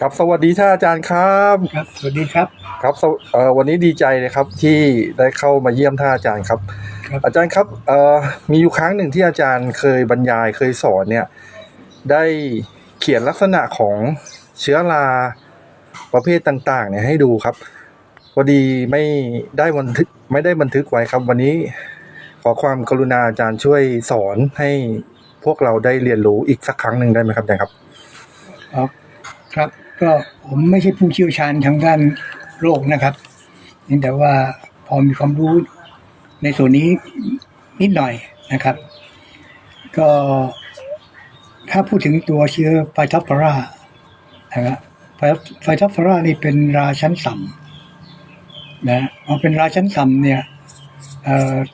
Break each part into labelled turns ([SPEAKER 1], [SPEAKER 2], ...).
[SPEAKER 1] ครับสวัสดีท่านอาจารย์ครับ
[SPEAKER 2] ครับ สวัสดีครับ
[SPEAKER 1] ครับสวเอ่อวันนี้ดีใจเลยครับที่ได้เข้ามาเยี่ยมท่านอาจารย์ครับ
[SPEAKER 2] ครับ
[SPEAKER 1] อาจารย์ครับเอ่อมีอยู่ครั้งหนึ่งที่อาจารย์เคยบรรยายเคยสอนเนี่ย ได้เขียนลักษณะของเชื้อราประเภทต่าง ๆ เนี่ยให้ดูครับพอดีไม่ได้บันทึกไม่ได้บันทึกไว้ครับ วันนี้ขอความกรุณาอาจารย์ช่วยสอนให้พวกเราได้เรียนรู้อีกสักครั้งหนึ่งได้ไหมครับอาจารย์ครับ
[SPEAKER 2] ครับครับ ก็ผมไม่ใช่ผู้เชี่ยวชาญทางด้านโรคนะครับเพียงแต่ว่าพอมีความรู้ในส่วนนี้นิดหน่อยนะครับ ก็ถ้าพูดถึงตัวเชื้อไฟทอปฟารานะครับไฟทอปฟารานี่เป็นราชั้นต่ำนะพอเป็นราชั้นต่ำเนี่ย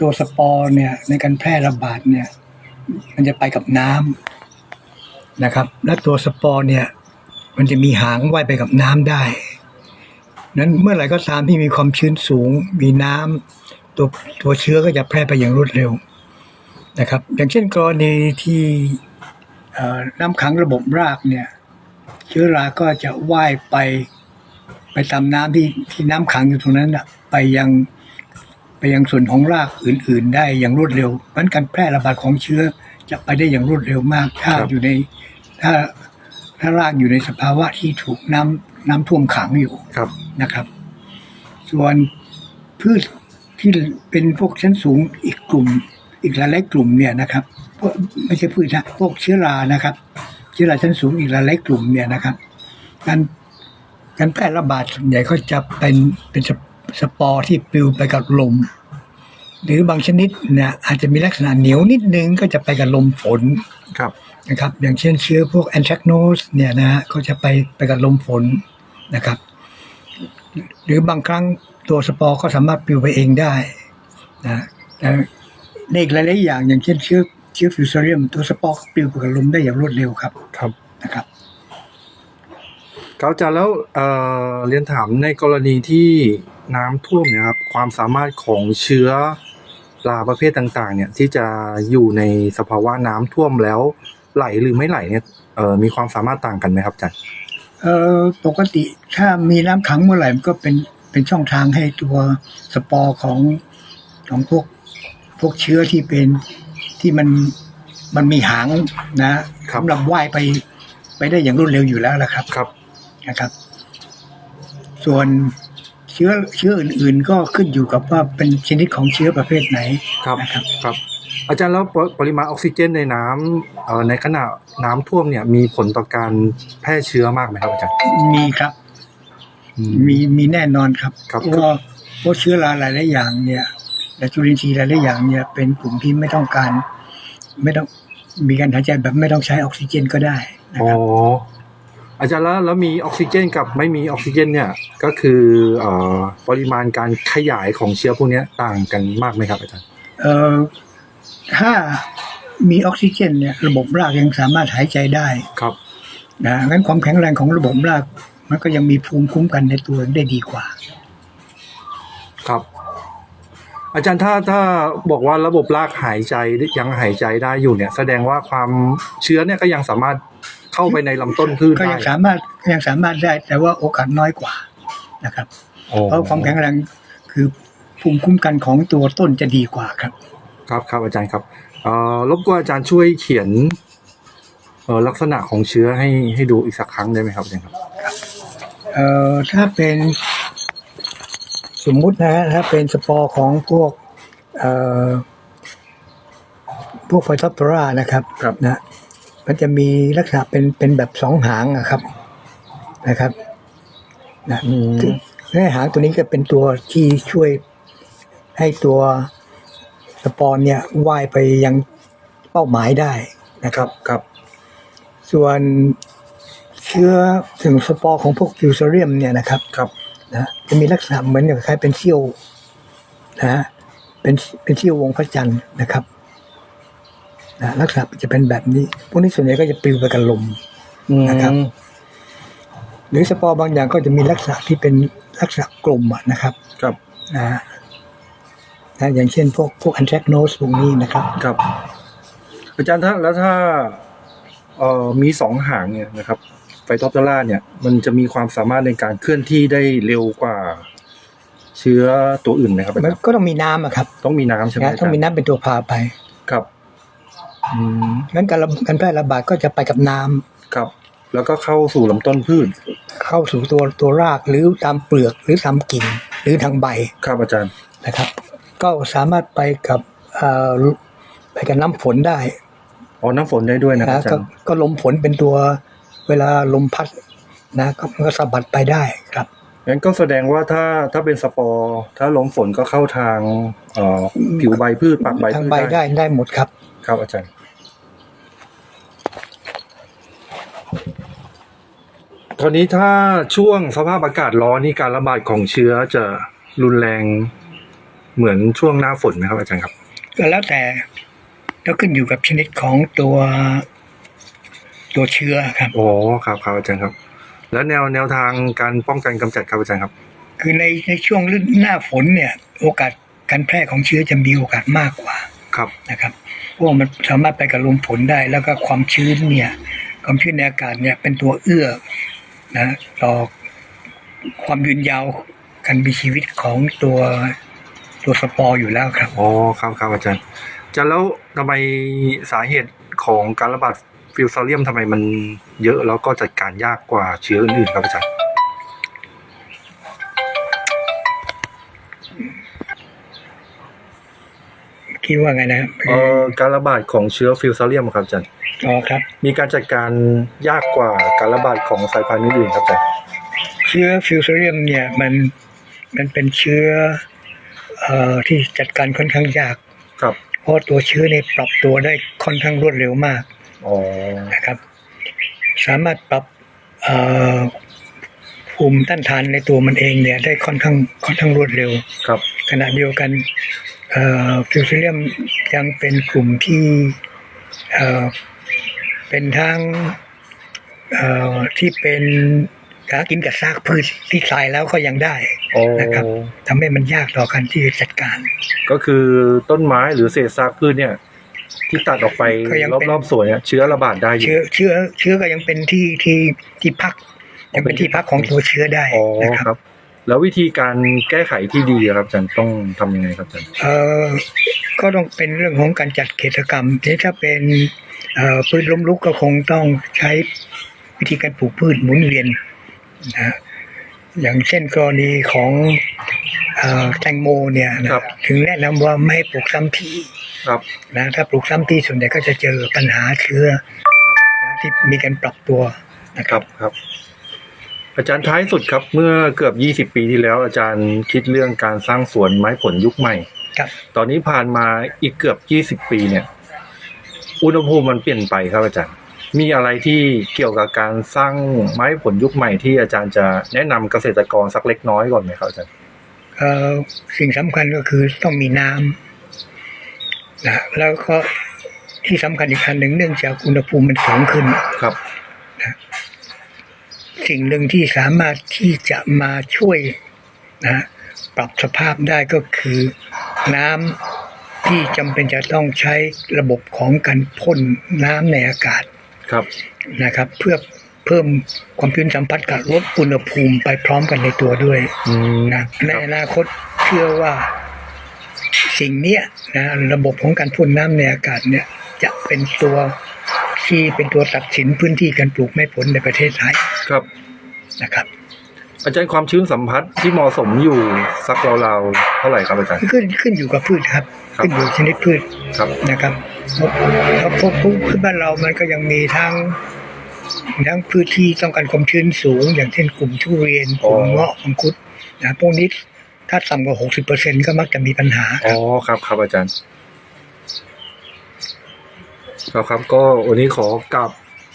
[SPEAKER 2] ตัวสปอร์เนี่ยในการแพร่ระบาดเนี่ย มันจะไปกับน้ำนะครับ และตัวสปอร์เนี่ย มันจะมีหางว่ายไปกับน้ำได้ นั้นเมื่อไหร่ก็ตามที่มีความชื้นสูง มีน้ำตัวตัวเชื้อก็จะแพร่ไปอย่างรวดเร็วนะครับ อย่างเช่นกรณีที่เอ่อน้ำขังระบบรากเนี่ย เชื้อราก็จะว่ายไปไปตามน้ำที่ที่น้ำขังอยู่ตรงนั้นนะไปยังไปยังส่วนของรากอื่น ๆ ได้อย่างรวดเร็วเพราะฉะนั้นการแพร่ระบาดของเชื้อจะไปได้อย่างรวดเร็วมาก ถ้า
[SPEAKER 1] ครับ
[SPEAKER 2] อยู่ในถ้า ถ้ารากอยู่ในสภาวะที่ถูกน้ำน้ำท่วมขังอยู่
[SPEAKER 1] ครับ
[SPEAKER 2] นะครับ ส่วนพืชที่เป็นพวกชั้นสูงอีกกลุ่ม อีกหลายๆกลุ่มเนี่ยนะครับพวกไม่ใช่พืชนะพวกเชื้อรานะครับ เชื้อราชั้นสูงอีกหลายๆกลุ่มเนี่ยนะครับ การการแพร่ระบาดส่วนใหญ่ก็จะเป็นเป็นสปสปอร์ที่ปลิวไปกับลม หรือบางชนิดเนี่ยอาจจะมีลักษณะเหนียวนิดนึงก็จะไปกับลมฝน
[SPEAKER 1] ครับ
[SPEAKER 2] นะครับ อย่างเช่นเชื้อพวกแอนแทรกโนสเนี่ยนะฮะก็จะไปไปกับลมฝนนะครับ หรือบางครั้งตัวสปอร์ก็สามารถปลิวไปเองได้นะแต่ในอีกหลายๆอย่าง อย่างเช่นเชื้อเชื้อฟิวเซเรียม ตัวสปอร์ก็ปลิวไปกับลมได้อย่างรวดเร็วครับ
[SPEAKER 1] ครับ
[SPEAKER 2] นะครับ
[SPEAKER 1] ครับอาจารย์แล้วเอ่อเรียนถามในกรณีที่น้ำท่วมเนี่ยครับความสามารถของเชื้อราประเภทต่าง ๆ เนี่ยที่จะอยู่ในสภาวะน้ำท่วมแล้ว ไหลหรือไม่ไหลเนี่ยเอ่อมีความสามารถต่างกันไหมครับอาจารย์
[SPEAKER 2] เอ่อปกติถ้ามีน้ำขังเมื่อไหร่มันก็เป็นเป็นช่องทางให้ตัวสปอร์ของของพวกพวกเชื้อที่เป็นที่มันมันมีหางนะสำหรับว่ายไปไปได้อย่างรวดเร็วอยู่แล้วละครับ
[SPEAKER 1] ครับ
[SPEAKER 2] นะครับ ส่วนเชื้อเชื้ออื่น ๆ ก็ขึ้นอยู่กับว่าเป็นชนิดของเชื้อประเภทไหน
[SPEAKER 1] ครับ
[SPEAKER 2] นะครับ
[SPEAKER 1] ครับ อาจารย์แล้วปปริมาณออกซิเจนในน้ำเอ่อในขณะน้ำท่วมเนี่ยมีผลต่อการแพร่เชื้อมากไหมครับอาจารย์
[SPEAKER 2] มีครับ
[SPEAKER 1] อื
[SPEAKER 2] มีมีแน่นอนครับ
[SPEAKER 1] ครับ
[SPEAKER 2] เพราะว่าเพราะเชื้อราหลายๆอย่างเนี่ยและจุลินทรีย์หลายๆอย่างเนี่ยเป็นกลุ่มที่ไม่ต้องการ ไม่ต้องมีการหายใจแบบไม่ต้องใช้ออกซิเจนก็ได้นะ
[SPEAKER 1] อ๋อ
[SPEAKER 2] ครับ
[SPEAKER 1] อาจารย์แล้วแล้วมีออกซิเจนกับไม่มีออกซิเจน เนี่ย ก็คือเอ่อปริมาณการขยายของเชื้อพวกเนี้ยต่างกันมากไหมครับอาจารย์
[SPEAKER 2] เอ่อ ถ้ามีออกซิเจนเนี่ยระบบรากยังสามารถหายใจได้
[SPEAKER 1] ครับ
[SPEAKER 2] นะงั้นความแข็งแรงของระบบราก มันก็ยังมีภูมิคุ้มกันในตัวได้ดีกว่า
[SPEAKER 1] ครับ อาจารย์ถ้าถ้าบอกว่าระบบรากหายใจยังหายใจได้อยู่เนี่ย แสดงว่าความเชื้อเนี่ยก็ยังสามารถเข้าไปในลำต้นพืช
[SPEAKER 2] ก็
[SPEAKER 1] ได้
[SPEAKER 2] ยังสามารถก็ยังสามารถได้ แต่ว่าโอกาสน้อยกว่านะครับ
[SPEAKER 1] อ๋อ
[SPEAKER 2] เพราะความแข็งแรงคือภูมิคุ้มกันของตัวต้นจะดีกว่าครับ
[SPEAKER 1] ครับครับอาจารย์ครับเอ่อรบกวนอาจารย์ช่วยเขียนเอ่อลักษณะของเชื้อให้ให้ดูอีกสักครั้งได้ไหมครับอาจารย์ครับ
[SPEAKER 2] เอ่อถ้าเป็นสมมุตินะฮะถ้าเป็นสปอร์ของพวกเอ่อพวกไฟทอปเปอรานะครับ
[SPEAKER 1] ครับ
[SPEAKER 2] นะมันจะมีลักษณะเป็นเป็นแบบสองหางอะครับนะครับนะ
[SPEAKER 1] อืม
[SPEAKER 2] ซึ่งในหางตัวนี้ก็เป็นตัวที่ช่วยให้ตัว สปอร์เนี่ยว่ายไปยังเป้าหมายได้นะครับ
[SPEAKER 1] ครับ
[SPEAKER 2] ส่วนเชื้อถึงสปอร์ของพวกฟิวเซเรียมเนี่ยนะครับ
[SPEAKER 1] ครับ
[SPEAKER 2] นะจะมีลักษณะเหมือนกับคล้ายเป็นเซี่ยวนะฮะเป็นเป็นเซี่ยววงพระจันทร์นะครับนะลักษณะจะเป็นแบบนี้ พวกนี้ส่วนใหญ่ก็จะปลิวไปกับลมนะครับ หรือสปอร์บางอย่างก็จะมีลักษณะที่เป็นลักษณะกลมอะนะครับ
[SPEAKER 1] ครับ
[SPEAKER 2] นะฮะ นะอย่างเช่นพวกพวกอันแทรกโนสพวกนี้นะครับ
[SPEAKER 1] ครับ อาจารย์ถ้าแล้วถ้าเอ่อมีสองหางเนี่ยนะครับ ไฟท็อปเตอร่าเนี่ย มันจะมีความสามารถในการเคลื่อนที่ได้เร็วกว่า เชื้อตัวอื่นไหมครับอา
[SPEAKER 2] มัน
[SPEAKER 1] จารย์
[SPEAKER 2] ก็ต้องมีน้ำอะครับ
[SPEAKER 1] ต้องมีน้ำใช่ไหม
[SPEAKER 2] นะ
[SPEAKER 1] อา
[SPEAKER 2] ต้อง
[SPEAKER 1] จาร
[SPEAKER 2] มี
[SPEAKER 1] ย์
[SPEAKER 2] น้ำเป็นตัวพาไป
[SPEAKER 1] ครับอืม
[SPEAKER 2] งั้นการระการแพร่ระบาดก็จะไปกับน้ำ
[SPEAKER 1] ครับ แล้วก็เข้าสู่ลำต้นพืช
[SPEAKER 2] เข้าสู่ตัวตัวรากหรือตามเปลือกหรือตามกิ่งหรือทางใบ
[SPEAKER 1] ครับอาจารย์
[SPEAKER 2] นะครับ ก็สามารถไปกับเอ่อไปกับน้ำฝนได้
[SPEAKER 1] อ๋อน้ำฝนได้ด้วยนะครับ
[SPEAKER 2] นะ
[SPEAKER 1] อาจา
[SPEAKER 2] ก็
[SPEAKER 1] รย์
[SPEAKER 2] ก็ลมฝนเป็นตัวเวลาลมพัดนะก็มันก็สะบัดไปได้ครับ
[SPEAKER 1] งั้นก็แสดงว่าถ้าถ้าเป็นสปอร์ถ้าลมฝนก็เข้าทางเอ่อผิวใบพืชปากใบ
[SPEAKER 2] ทาง
[SPEAKER 1] พืช
[SPEAKER 2] ใบได้ได้หมดครับ
[SPEAKER 1] ครับอาจารย์ ตอนนี้ถ้าช่วงสภาพอากาศร้อนนี่การระบาดของเชื้อจะรุนแรง เหมือนช่วงหน้าฝนไหมครับอาจารย์ครับ
[SPEAKER 2] ก็แล้วแต่แล้วขึ้นอยู่กับชนิดของตัว ตัวเชื้อครับ
[SPEAKER 1] อ๋อครับครับอาจารย์ครับ แล้วแนวแนวทางการป้องกันกำจัดครับอาจารย์ครับ
[SPEAKER 2] คือในในช่วงฤดูหน้าฝนเนี่ย โอกาสการแพร่ของเชื้อจะมีโอกาสมากกว่า
[SPEAKER 1] ครับ
[SPEAKER 2] นะครับเพราะว่ามันสามารถไปกับลมฝนได้ แล้วก็ความชื้นเนี่ย ความชื้นในอากาศเนี่ยเป็นตัวเอื้อนะต่อความยืนยาวการมีชีวิตของตัว ตัวสปอร์อยู่แล้วครับ
[SPEAKER 1] อ๋อครับครับอาจารย์อาจารย์แล้วทำไมสาเหตุของการระบาดฟิวซาเลียมทำไมมันเยอะแล้วก็จัดการยากกว่าเชื้ออื่นๆครับอาจารย์
[SPEAKER 2] คิดว่าไงนะ
[SPEAKER 1] เอ่อการระบาดของเชื้อฟิวซาเลียมครับอาจารย์
[SPEAKER 2] อ๋อครับ
[SPEAKER 1] มีการจัดการยากกว่าการระบาดของสายพันธุ์อื่นๆครับอาจารย์
[SPEAKER 2] เชื้อฟิวเซเรียมเนี่ยมันมันเป็นเชื้อเอ่อ ที่จัดการค่อนข้างยาก
[SPEAKER 1] ครับ
[SPEAKER 2] เพราะตัวเชื้อเนี่ยปรับตัวได้ค่อนข้างรวดเร็วมาก
[SPEAKER 1] อ๋อ
[SPEAKER 2] นะครับ สามารถปรับเอ่อภูมิต้านทานในตัวมันเองเนี่ยได้ค่อนข้างค่อนข้างรวดเร็ว
[SPEAKER 1] ครับ
[SPEAKER 2] ขณะเดียวกันเอ่อฟิวเซเรียมยังเป็นกลุ่มที่เอ่อเป็นทั้งเอ่อที่เป็น หากินกับซากพืชที่ตายแล้วก็ยังได้
[SPEAKER 1] อ๋อ
[SPEAKER 2] นะครับทำให้มันยากต่อการที่จะจัดการ
[SPEAKER 1] ก็คือต้นไม้หรือเศษซากพืชเนี่ย ที่ตัดออกไป
[SPEAKER 2] ก็ยังเป็น
[SPEAKER 1] รอบๆสวนเนี่ยเชื้อระบาดได้อยู่
[SPEAKER 2] เชื้อเชื้อเชื้อก็ยังเป็นที่ที่ที่พักยังเป็นที่พักของตัวเชื้อได้
[SPEAKER 1] อ๋อ
[SPEAKER 2] นะค
[SPEAKER 1] ครับรับ แล้ววิธีการแก้ไขที่ดีอะครับอาจารย์ต้องทำยังไงครับอาจารย์
[SPEAKER 2] เอ่อก็ต้องเป็นเรื่องของการจัดกิจกรรมทีนี้ถ้าเป็นเอ่อพืชล้มลุกก็คงต้องใช้วิธีการปลูกพืชหมุนเวียน นะอย่างเช่นกรณีของเอ่อแตงโมเนี่ยนะถึงแนะนำว่าไม่ให้ปลูกซ้ำที
[SPEAKER 1] ครับ
[SPEAKER 2] นะถ้าปลูกซ้ำทีส่วนใหญ่ก็จะเจอปัญหาเชื้อนะที่มีการปรับตัวนะค
[SPEAKER 1] ครับรับครับ อาจารย์ท้ายสุดครับ เมื่อเกือบยี่สิบปีที่แล้ว อาจารย์คิดเรื่องการสร้างสวนไม้ผลยุคใหม่
[SPEAKER 2] ครับ
[SPEAKER 1] ตอนนี้ผ่านมาอีกเกือบยี่สิบปีเนี่ย อุณหภูมิมันเปลี่ยนไปครับอาจารย์ มีอะไรที่เกี่ยวกับการสร้างไม้ผลยุคใหม่ที่อาจารย์จะแนะนำเกษตรกรสักเล็กน้อยก่อนไหมครับอาจารย์
[SPEAKER 2] เอ่อสิ่งสำคัญก็คือต้องมีน้ำนะแล้วก็ที่สำคัญอีกอันหนึ่งเนื่องจากอุณหภูมิมันสูงขึ้น
[SPEAKER 1] ครับ
[SPEAKER 2] สิ่งหนึ่งที่สามารถที่จะมาช่วยนะปรับสภาพได้ก็คือน้ำที่จำเป็นจะต้องใช้ระบบของการพ่นน้ำในอากาศ
[SPEAKER 1] ครับ
[SPEAKER 2] นะครับ เพื่อเพิ่มความชื้นสัมผัสกับลดอุณหภูมิไปพร้อมกันในตัวด้วย
[SPEAKER 1] อืม
[SPEAKER 2] นะใน
[SPEAKER 1] ครับ
[SPEAKER 2] อนาคตเชื่อว่าสิ่งเนี้ยนะระบบของการพ่นน้ำในอากาศเนี่ยจะเป็นตัวที่เป็นตัวตัดสินพื้นที่การปลูกไม้ผลในประเทศไทย
[SPEAKER 1] ครับ
[SPEAKER 2] นะครับ
[SPEAKER 1] อาจารย์ความชื้นสัมผัสที่เหมาะสมอยู่สักราวๆเท่าไหร่ครับอาจารย์
[SPEAKER 2] ขึ้นขึ้นอยู่กับพืชครับ
[SPEAKER 1] ครับ
[SPEAKER 2] ขึ้นอยู่ชนิดพืช
[SPEAKER 1] ครับ
[SPEAKER 2] นะครับ เพราะเพราะพวกพืชบ้านเรามันก็ยังมีทั้งทั้งพืชที่ต้องการความชื้นสูง อย่างเช่นกลุ่มทุเรียนกลุ่มเงาะมังคุดนะพวกนี้ถ้าต่ำกว่าหกสิบเปอร์เซ็นก็มักจะมีปัญหา
[SPEAKER 1] อ๋อครับครับอาจารย์ครับครับ ก็วันนี้ขอกลับ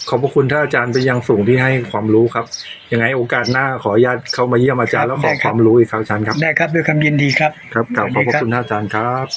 [SPEAKER 1] ขอบพระคุณท่านอาจารย์เป็นอย่างสูงที่ให้ความรู้ครับ ยังไงโอกาสหน้าขออนุญาตเข้ามาเยี่ยมอาจารย์แล้วขอความรู้อีกครั้งอาจารย์ครับ
[SPEAKER 2] ได้ครับด้วยความยินดีครับ
[SPEAKER 1] ครับกลับขอบพระ
[SPEAKER 2] สวัสดีครับ
[SPEAKER 1] คุณท่านอาจารย์ครับ